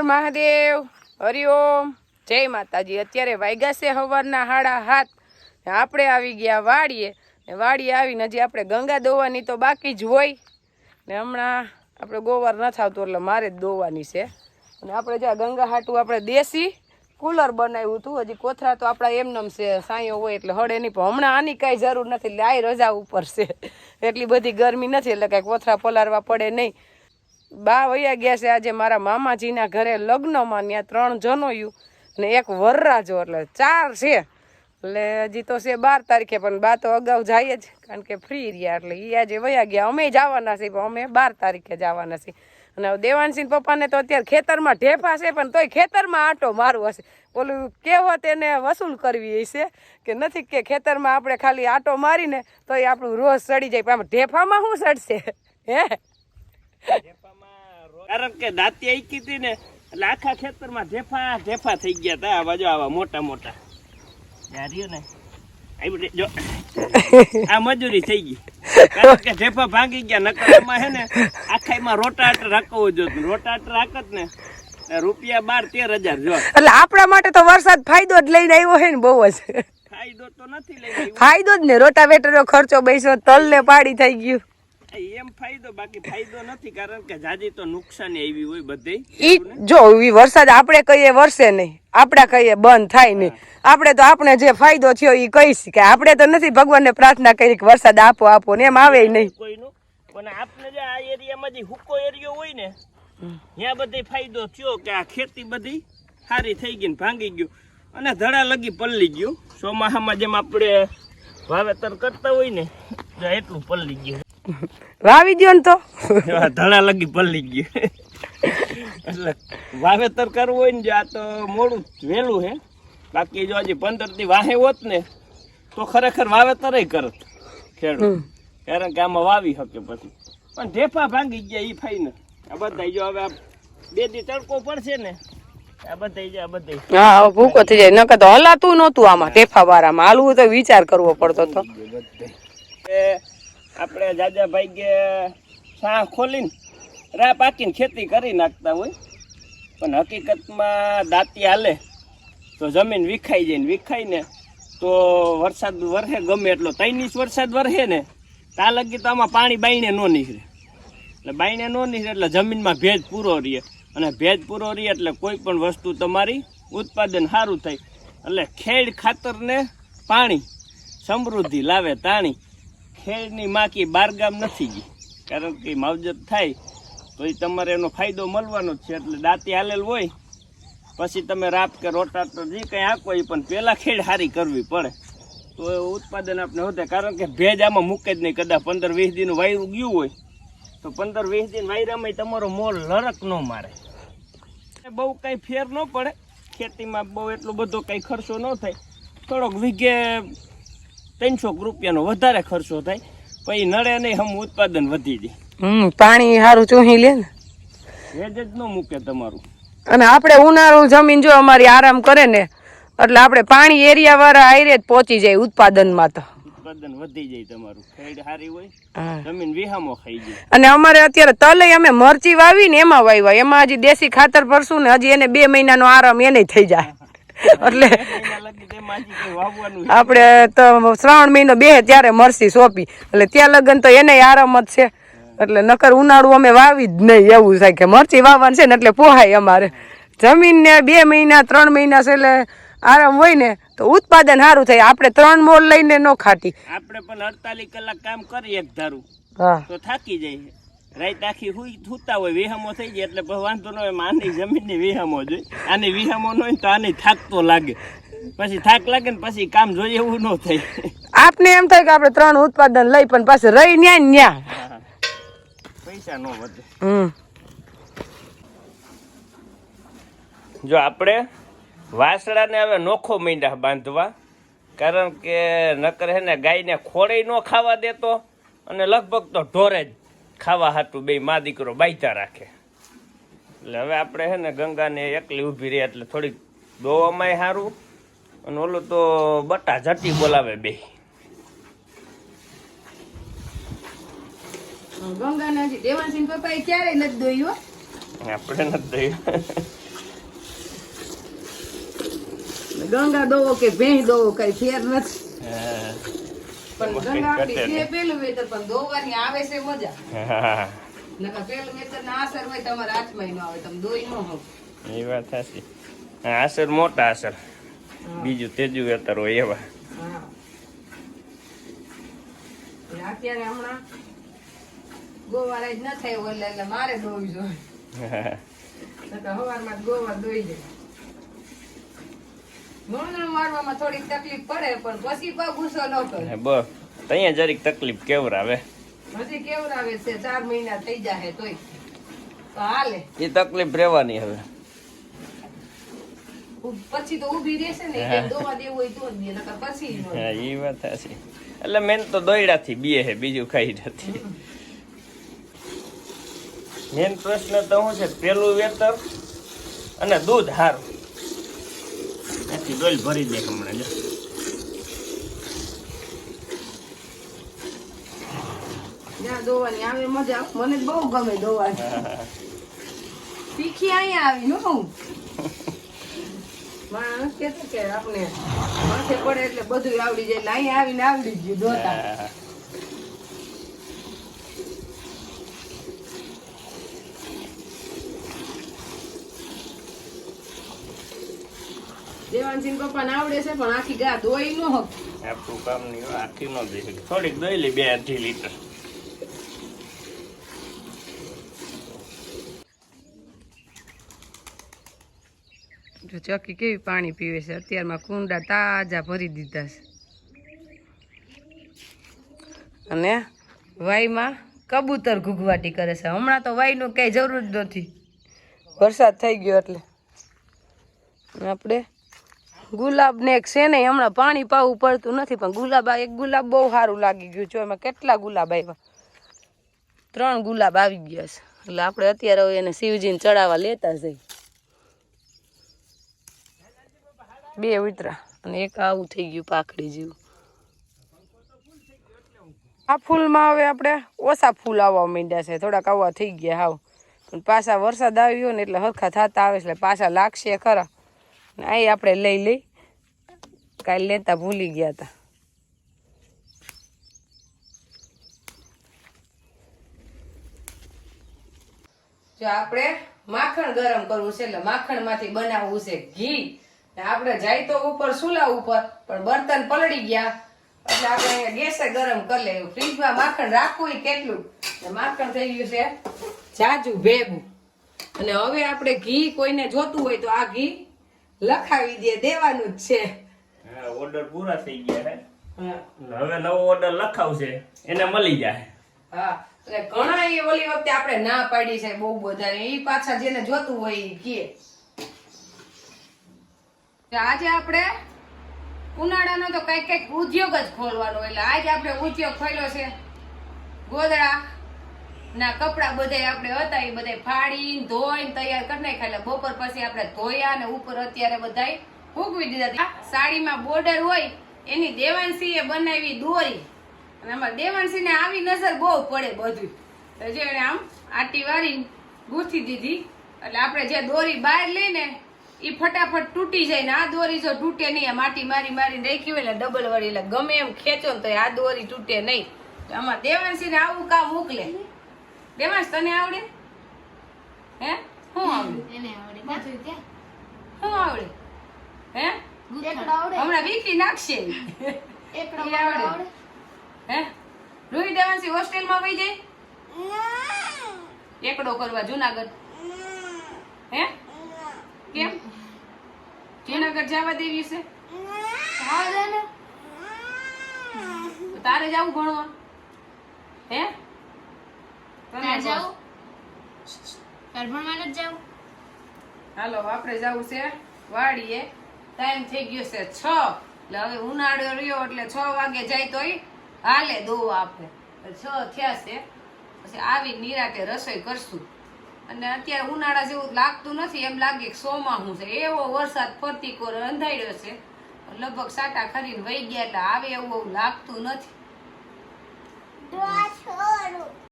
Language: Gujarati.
મહાદેવ હરિઓમ જય માતાજી. અત્યારે વાગ્યા છે સવારના હાડા હાથ આપણે આવી ગયા વાડીએ. ને વાડીએ આવીને હજી આપણે ગંગા દોવાની તો બાકી જ હોય. ને હમણાં આપણે ગોવાર ન આવતું એટલે મારે જ દોવાની છે. અને આપણે જ્યાં ગંગા હાટું આપણે દેશી કુલર બનાવ્યું હતું, હજી કોથરા તો આપણા એમનેમ છે, સાંયો હોય એટલે હળે નહીં, પણ હમણાં આની કાંઈ જરૂર નથી. એટલે આ રજા ઉપર છે. એટલી બધી ગરમી નથી, એટલે કાંઈ કોથરા પલારવા પડે નહીં. બા વૈયા ગયા છે આજે મારા મામાજીના ઘરે લગ્નમાં, ત્યાં ત્રણ જનોયું ને એક વરરાજો, એટલે ચાર છે. એટલે હજી તો છે બાર તારીખે, પણ બા તો અગાઉ જાય જ, કારણ કે ફ્રી રહ્યા, એટલે એ આજે વયા ગયા. અમે જવાના છીએ, પણ અમે બાર તારીખે જવાના છીએ. અને દેવાનસિંહ પપ્પાને તો અત્યારે ખેતરમાં ઢેફા છે, પણ તોય ખેતરમાં આંટો મારવો હશે ઓલું કહેવત એને વસૂલ કરવી હશે કે નથી કે ખેતરમાં આપણે ખાલી આંટો મારીને તોય આપણું રોજ સડી જાય, પણ ઢેફામાં શું સડશે? હે? કારણ કે દાંતી આઈકી હતી ને એટલે આખા ખેતરમાં ઢેફા ઢેફા થઈ ગયા હતા આ બાજુ આવા મોટા મોટા. આ ને? જો આ મજૂરી થઈ ગઈ. કારણ કે ઢેફા ભાંગી ગયા નકર એમાં હે ને આખા એમાં રોટાટ રાખવો જોતું રોટાટ રાખત ને રૂપિયા બાર તેર હજાર જો. એટલે આપણા માટે તો વરસાદ ફાયદો જ લઈને આવ્યો હે ને બહુ જ. ફાયદો તો નથી ફાયદો જ ને રોટાવેટરનો ખર્ચો બેસ્યો તલને પાડી થઈ ગયું. એમ ફાયદો બાકી ફાયદો નથી કારણ કે જાજી તો નુકસાની આવી હોય બધે. ઈ જો ઈ વરસાદ આપણે કહીએ વરસે નહીં આપણે કહીએ બંધ થાય નહીં. આપણે તો આપણે જે ફાયદો થયો એ કહીશ કે આપણે તો નથી ભગવાનને પ્રાર્થના કરી કે વરસાદ આપો આપો ને એમ આવે નહીં. કોઈનું પણ આપને જે આ એરિયામાં જે હુકો એરિયો હોય ને ત્યાં બધે ફાયદો થયો કે આ ખેતી બધી સારી થઈ ગઈ ને ભાંગી ગયું. અને ધડા લગી પલ્લી ગયું. ચોમાસામાં જેમ આપણે વાવેતર કરતા હોય ને તો એટલું પલ્લી ગયું. વાવી દ્યો ને તો. ધણા લગી પલ્લી ગયું. એટલે વાવેતર કરવું હોય ને જો આ તો મોડું વહેલું હે. બાકી જો હજી પંદરથી વાહે હોત ને તો ખરેખર વાવેતર કરત ખેડૂત. કારણ કે આમાં વાવી શકે પછી. પણ ઢેફા ભાંગી ગયા ઈ ફાઈને. આ બધા જો હવે બે દી તડકો પડશે ને આ બધા આ બધા હા ભૂકો થઈ જાય. નકર તો હલાતું નહોતું આમાં ટેફા હાલવું તો વિચાર કરવો પડતો તો. એ આપણે જાજા ભાઈ કે સાહ ખોલીને રા પાકીને ખેતી કરી નાખતા હોય. પણ હકીકતમાં દાંતી હાલે તો જમીન વિખાઈ જાય ને વિખાઈને તો વરસાદ વરસે ગમે એટલો. ત્રણ વરસાદ વરસે ને તા લગી તો આમાં પાણી બાઈને ન નીકળે. એટલે બાઈને ન નીકળે એટલે જમીનમાં ભેજ પૂરો રહે. અને ભેજ પૂરો રહે એટલે કોઈ પણ વસ્તુ તમારી ઉત્પાદન સારું થાય. એટલે ખેડ ખાતરને પાણી, સમૃદ્ધિ લાવે તાણી. ખેડની માકી બારગામ નથી ગઈ. કારણ કે માવજત થાય તો એ તમારે એનો ફાયદો મળવાનો જ છે. એટલે દાંતી હાલેલ હોય, પછી તમે રાપ કે રોટાટર જે કંઈ આંકો એ પણ પહેલાં ખેડ સારી કરવી પડે. તો એ ઉત્પાદન આપણે વધે. કારણ કે ભેજ આમાં મૂકે જ નહીં. કદાચ પંદર વીસ દિન વાયરું ગયું હોય, તો પંદર વીસ દિન વાયરામાં તમારો મોર લરક ન મારે. બહુ કંઈ ફેર ન પડે. ખેતીમાં બહુ એટલો બધો કંઈ ખર્ચો ન થાય. થોડોક વીઘે ત્રણસો રૂપિયાનો વધારે ખર્ચો થાય પછી નડે નહીં હમ ઉત્પાદન વધી જાય. હમ પાણી સારું ચૂહી લે ને. વેજ જ ન મૂકે તમારું. અને આપણે ઉનાળુ જમીન જો અમારી આરામ કરે ને એટલે આપણે પાણી એરિયા વાળા આયરે જ પહોંચી જાય ઉત્પાદનમાં તો. ઉત્પાદન વધી જાય તમારું. ખેડ સારી હોય જમીન વિહામો ખાઈ જાય. અને અમારે અત્યારે તલય અમે મરચી વાવી ને એમાં વાવ્યા એમાં હજી દેશી ખાતર ભરશું ને હજી એને બે મહિનાનો આરામ એને થઈ જાય. એટલે. આપણે તો શ્રાવણ મહિનો બે ત્યારે મરસી સોંપી. એટલે ત્યાં લગન તો એને આરામ જ છે. એટલે નકર ઉનાળું અમે વાવી જ નહીં એવું થાય કે મરચી વાવવાનું છે ને એટલે પોહાય અમારે. જમીનને બે મહિના ત્રણ મહિના છે એટલે આરામ હોય ને તો ઉત્પાદન સારું થાય. આપણે ત્રણ મોલ લઈને ન ખાટી. આપણે પણ અડતાલીસ કલાક કામ કરીએ ધારું. હા. તો થાકી જાય રાત આખી હુઈ થૂતા હોય વિહામો થઈ જાય એટલે વાંધો ન હોય એમાં આની જમીનની વિહામો જોઈએ આની વિહામો ન હોય તો આની થાક તો લાગે. પછી થાક લાગે ને પછી કામ જોઈએ એવું ન થાય. આપને એમ થાય કે આપણે ત્રણ ઉત્પાદન લઈ પણ પાછું રહી ન્યા ન્યા. પૈસા ન વધે. જો આપણે વાસડાને હવે નોખો મીંડા બાંધવા કારણ કે નકર હે ને ગાયને ખોળે ન ખાવા દેતો અને લગભગ તો ઢોરે જ. ખાવા હાટું બે મા દીકરો બાયતા રાખે. એટલે હવે આપણે છે ને ગંગાને એકલી ઊભી રહી એટલે થોડીક દોવામાં સારું અને ઓલું તો બટા જટી બોલાવે બે. ગંગાના આપણે નથી ગંગા દોવો કે ભેંસ દોવો કઈ ફેર નથી. પણ ગંગા આપણી છે પેલું વેતર પણ દોવાની આવે છે મજા. નકર પેલું વેતર ના અસર હોય તમારા હાથમાં આવે તમે દોઈ ન હો એ વાત સાચી. આસર મોટા આસર. બીજું તેજુ વેતર હોય એવા. અત્યારે હમણાં ગોવાર જ ન થાય એટલે મારે દોવી જોઈએ હવારમાં જ દોઈ જાય. મૂળનું મારવામાં થોડીક તકલીફ પડે પણ પછી પગ ગુસ્સો ન કરે. બસ. ત્યાં જરીક તકલીફ કેવરાવે. હજી કેવું છે ચાર મહિના થઈ જાય તોય. તો હાલે. એ તકલીફ રહેવાની હવે. પછી તો ઊભી રહેશે ને દોવા દેવું હોય તો જ નકર પછી હા એ વાત સાચી. એટલે મેન તો દોયડાથી બીએ હે બીજું કઈ નથી. મેન પ્રશ્ન તો શું છે પેલું વેતર અને દૂધ હારું. એથી ડોલ ભરી દે હમણાં જો આવે મજા મને બહુ ગમે દોવાની. શીખી અહીંયા આવી નું હું. માણસ કે આપણે માથે પડે એટલે બધું આવડી જાય. અહીંયા આવીને આવડી ગયું દોતા. દેવાનસિંહ પપ્પાને આવડે છે પણ આખી ગા દોઈ નો હક આપણું કામ નહીં આખી ન દઈ શકે થોડીક દઈ લે બે અઢી લીટર. જો ચકી કેવી પાણી પીવે છે અત્યારમાં કુંડા તાજા ભરી દીધા છે. અને વાઈમાં કબૂતર ઘૂઘવાટી કરે છે. હમણાં તો વાઈનું કઈ જરૂર જ નથી. વરસાદ થઈ ગયો એટલે. આપણે ગુલાબ ને એક છે નહીં હમણાં પાણી પાવું પડતું નથી, પણ ગુલાબ એક ગુલાબ બહુ સારું લાગી ગયું જો એમાં કેટલા ગુલાબ આવ્યા? ત્રણ ગુલાબ આવી ગયા છે. એટલે આપણે અત્યારે એને શિવજીને ચડાવવા લેતા જઈ. બે ઉતરા અને એક આવું થઈ ગયું પાખડી જેવું. આ ફૂલમાં હવે આપણે ઓછા ફૂલ આવવા માંડ્યા છે. થોડાક આવવા થઈ ગયા હાવ. પણ પાછા વરસાદ આવ્યો ને એટલે હરખા થતા આવે છે. એટલે પાછા લાગશે ખરા. ને આ આપણે લઈ લઈ. કાલે લેતા ભૂલી ગયા હતા જો આપણે માખણ ગરમ કરવું છે એટલે માખણમાંથી બનાવવું છે ઘી. ને આપણે જાય તો ઉપર સુલા ઉપર, પણ બર્તન પલળી ગયા. એટલે આપણે ગેસે ગરમ કરી લેવું ફ્રીજમાં માખણ રાખવું કેટલું? માખણ થઈ ગયું છે જાજુ ભેગું. અને હવે આપણે ઘી કોઈને જોતું હોય તો આ ઘી લખાવી દે દેવાનું જ છે. હા ઓર્ડર પૂરા થઈ ગયા હે. હવે નવો ઓર્ડર લખાવશે એને મળી જાય. હા એટલે ઘણા એ ઓલી વખતે આપણે ના પાડી છે બહુ બધા એ પાછા જેને જોતું હોય એ કે આજે આપણે ઉનાળાનો તો કંઈક કંઈક ઉદ્યોગ જ ખોલવાનો એટલે આજે આપણે ઉદ્યોગ ખોલ્યો છે. ગોદડા ના, કપડા બધા આપણે હતા એ બધા ફાડીને ધોઈને તૈયાર કરી નાખ્યા. એટલે બપોર પછી આપણે ધોયા ને ઉપર અત્યારે બધા ફૂગવી દીધા સાડીમાં બોર્ડર હોય, એની દેવાંશીએ બનાવી દોરી. અને આમાં દેવાંશીને આવી નજર બહુ પડે બધું તો જો એને આમ આટી વાળી ગૂંથી દીધી. એટલે આપણે જે દોરી બહાર લઈને એ ફટાફટ તૂટી જાય ને આ દોરી જો તૂટે નહીં આ માટી મારી મારીને રાખી હોય એટલે ડબલ વળી, એટલે ગમે એમ ખેંચો ને તો આ દોરી તૂટે નહીં. આમાં દેવાંશીને આવું કામ મોકલે. દેવાંશ તને આવડે? હે? શું આવડે? એને આવડે. બધું કે શું આવડે? હે? એકડો આવડે. હમણાં વીકી નાખશે. એકડો આવડે. આવડે. હે? રોહી દેવાંશી હોસ્ટેલમાં વહી જાય? એકડો કરવા જુનાગઢ. હે? કેમ? જુનાગઢ જવા દેવી છે? તારે જવું ભણવા. હે? તાર. તાર ભણવા હાલો આપણે જવું છે. વાડીએ. ટાઈમ થઈ ગયો છે છ. એટલે હવે ઉનાળો રહ્યો એટલે છ વાગે જાય તોય હાલે દોવા આપણે છ થયા છે. પછી આવી નિરાતે રસોઈ કરશું. અને અત્યારે ઉનાળા જેવું લાગતું નથી એમ લાગે કે સોમાહું છે. એવો વરસાદ ફરતી કોર અંધાર્યો છે. લગભગ સાટા ખરીને વહી ગયા એટલે આવે એવું એવું લાગતું નથી.